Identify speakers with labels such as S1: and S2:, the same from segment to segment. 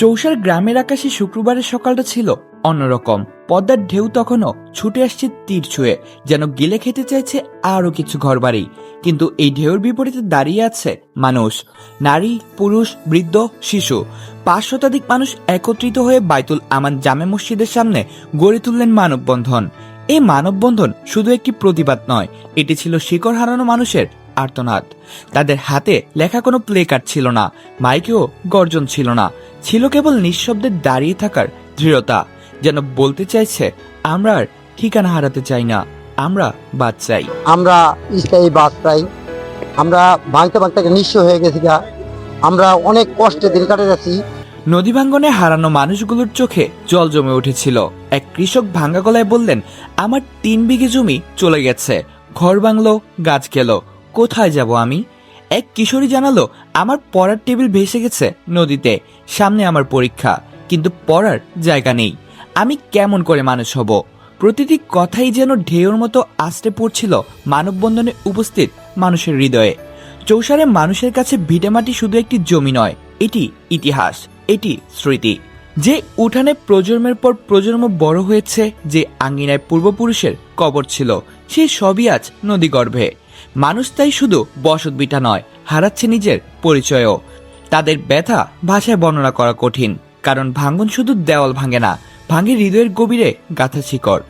S1: Chaucer গ্রামের আকাশে শুক্রবারের সকালটা ছিল অন্যরকম। পদ্মার ঢেউ তখনও ছুটে আসছে তীর ছুঁয়ে, যেন গিলে খেতে চাইছে আরও কিছু ঘরবাড়ি। কিন্তু এই ঢেউর বিপরীতে দাঁড়িয়ে আছে মানুষ। নারী, পুরুষ, বৃদ্ধ, শিশু। পাঁচ শতাধিক মানুষ একত্রিত হয়ে বাইতুল আমান জামে মসজিদের সামনে গড়ে তুললেন মানববন্ধন। এই মানববন্ধন শুধু একটি প্রতিবাদ নয়, এটি ছিল শিকড় হারানো মানুষের আর্তনাদ। তাদের হাতে লেখা কোনো প্লে কার্ড ছিল না মাইকেও গর্জন ছিল না। ছিল কেবল নিঃশব্দে দাঁড়িয়ে থাকার দৃঢ়তা যেন বলতে চাইছে আমরা আর ঠিকানা হারাতে চাই না আমরা বাদ চাই।
S2: আমরা স্থায়ী বাস পাই আমরা ভাঙতে ভাঙতে নিঃস্ব হয়ে গেছি আমরা অনেক কষ্টে দিন কাটে যাচ্ছি।
S1: নদী ভাঙ্গনে হারানো মানুষগুলোর চোখে জল জমে উঠেছিল। এক কৃষক ভাঙ্গা গলায় বললেন আমার তিন বিঘে জমি চলে গেছে। ঘর ভাঙলো গাছ গেল। কোথায় যাব আমি? এক কিশোরী জানালো, আমার পড়ার টেবিল ভেসে গেছে নদীতে, সামনে আমার পরীক্ষা, কিন্তু পড়ার জায়গা নেই। আমি কেমন করে মানুষ হব? প্রতিটি কথাই যেন ঢেউর মতো আস্তে পড়ছিল মানববন্ধনে উপস্থিত মানুষের হৃদয়ে। চৌসারে মানুষের কাছে ভিটেমাটি শুধু একটি জমি নয়, এটি ইতিহাস, এটি স্মৃতি। যে উঠানে প্রজন্মের পর প্রজন্ম বড় হয়েছে, যে আঙ্গিনায় পূর্বপুরুষের কবর ছিল, সে সবই আজ নদীগর্ভে। মানুষ তাই শুধু বসত বিটা নয়, হারাচ্ছে নিজের পরিচয়ও। তাদের ব্যথা ভাষায় বর্ণনা করা কঠিন, কারণ ভাঙ্গন শুধু দেওয়াল ভাঙে না, ভাঙে হৃদয়ের গভীরে গাথা শিকড়।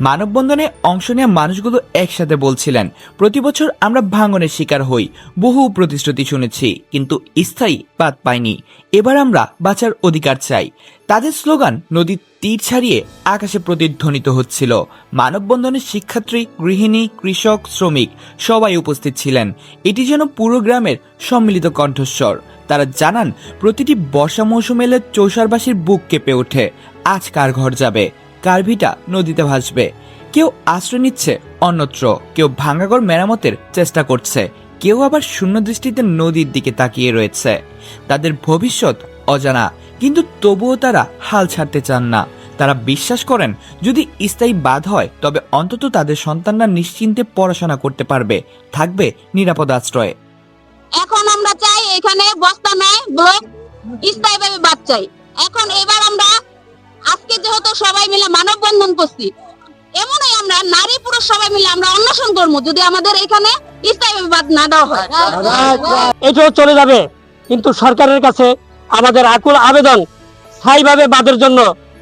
S1: মানববন্ধনে অংশ নেওয়া মানুষগুলো একসাথে বলছিলেন, প্রতি বছর আমরা ভাঙনের শিকার হই। বহু প্রতিশ্রুতি শুনেছি, কিন্তু স্থায়ী বাদ পাইনি। এবার আমরা বাঁচার অধিকার চাই। তাদের স্লোগান, নদীর তীর ছাড়িয়ে আকাশে প্রতিধ্বনিত হচ্ছিল। মানববন্ধনে শিক্ষার্থী, গৃহিণী, কৃষক, শ্রমিক সবাই উপস্থিত ছিলেন। এটি যেন পুরো গ্রামের সম্মিলিত কণ্ঠস্বর। তারা জানান, প্রতিটি বর্ষা মৌসুম এলে চৌসারবাসীর বুক কেঁপে ওঠে। আজ কার ঘর যাবে? কার ভিটা নদীতে ভাসবে। কেউ আশ্রয় নিচ্ছে, অন্যত্র। কেউ ভাঙ্গাগড় মেরামতের চেষ্টা করছে। কেউ আবার শূন্য দৃষ্টিতে নদীর দিকে তাকিয়ে রয়েছে। তাদের ভবিষ্যৎ অজানা, কিন্তু তবুও তারা হাল ছাড়তে চান না। তারা বিশ্বাস করেন, যদি স্থায়ী বাদ হয়, তবে অন্তত তাদের সন্তানরা নিশ্চিন্তে পড়াশোনা করতে পারবে, থাকবে নিরাপদ আশ্রয়ে।
S3: এখন আমরা চাই এখানে বস্তা নাই ব্লক, স্থায়ীভাবে বাদ চাই। এখন এবার আমরা আজকে যেহেতু সবাই মিলে মানববন্ধন করছি এমনই আমরা নারী পুরুষ সবাই মিলে আমরা অন্বেষণ করব যদি আমাদের এখানে স্থায়ীভাবে বাদ না দেওয়া হয়।
S4: এটাও চলে যাবে কিন্তু সরকারের কাছে আমাদের আকুল আবেদন স্থায়ীভাবে বাদের জন্য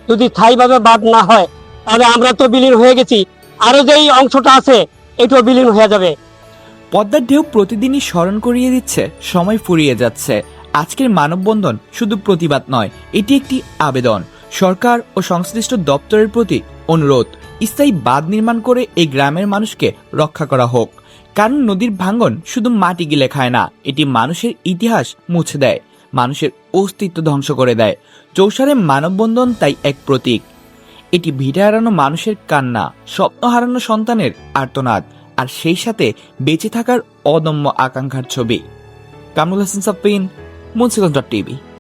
S4: যদি স্থায়ীভাবে বাদ না হয় তাহলে আমরা তো বিলীন হয়ে গেছি আরও যেই অংশটা আছে এটাও বিলীন হয়ে যাবে।
S1: পদ্মার ঢেউ প্রতিদিনই স্মরণ করিয়ে দিচ্ছে সময় ফুরিয়ে যাচ্ছে। আজকের মানববন্ধন শুধু প্রতিবাদ নয় এটি একটি আবেদন। সরকার ও সংশ্লিষ্ট দপ্তরের প্রতি অনুরোধ, স্থায়ী বাঁধ নির্মাণ করে এই গ্রামের মানুষকে রক্ষা করা হোক। কারণ নদীর ভাঙ্গন শুধু মাটি গিলে খায় না, এটি মানুষের ইতিহাস মুছে দেয়, মানুষের অস্তিত্ব ধ্বংস করে দেয়। চৌসারে মানববন্ধন তাই এক প্রতীক। এটি ভিড়ে হারানো মানুষের কান্না, স্বপ্ন হারানো সন্তানের আর্তনাদ, আর সেই সাথে বেঁচে থাকার অদম্য আকাঙ্ক্ষার ছবি। কামরুল হাসান সাপ্পিন মুন্সিগঞ্জ টিভি।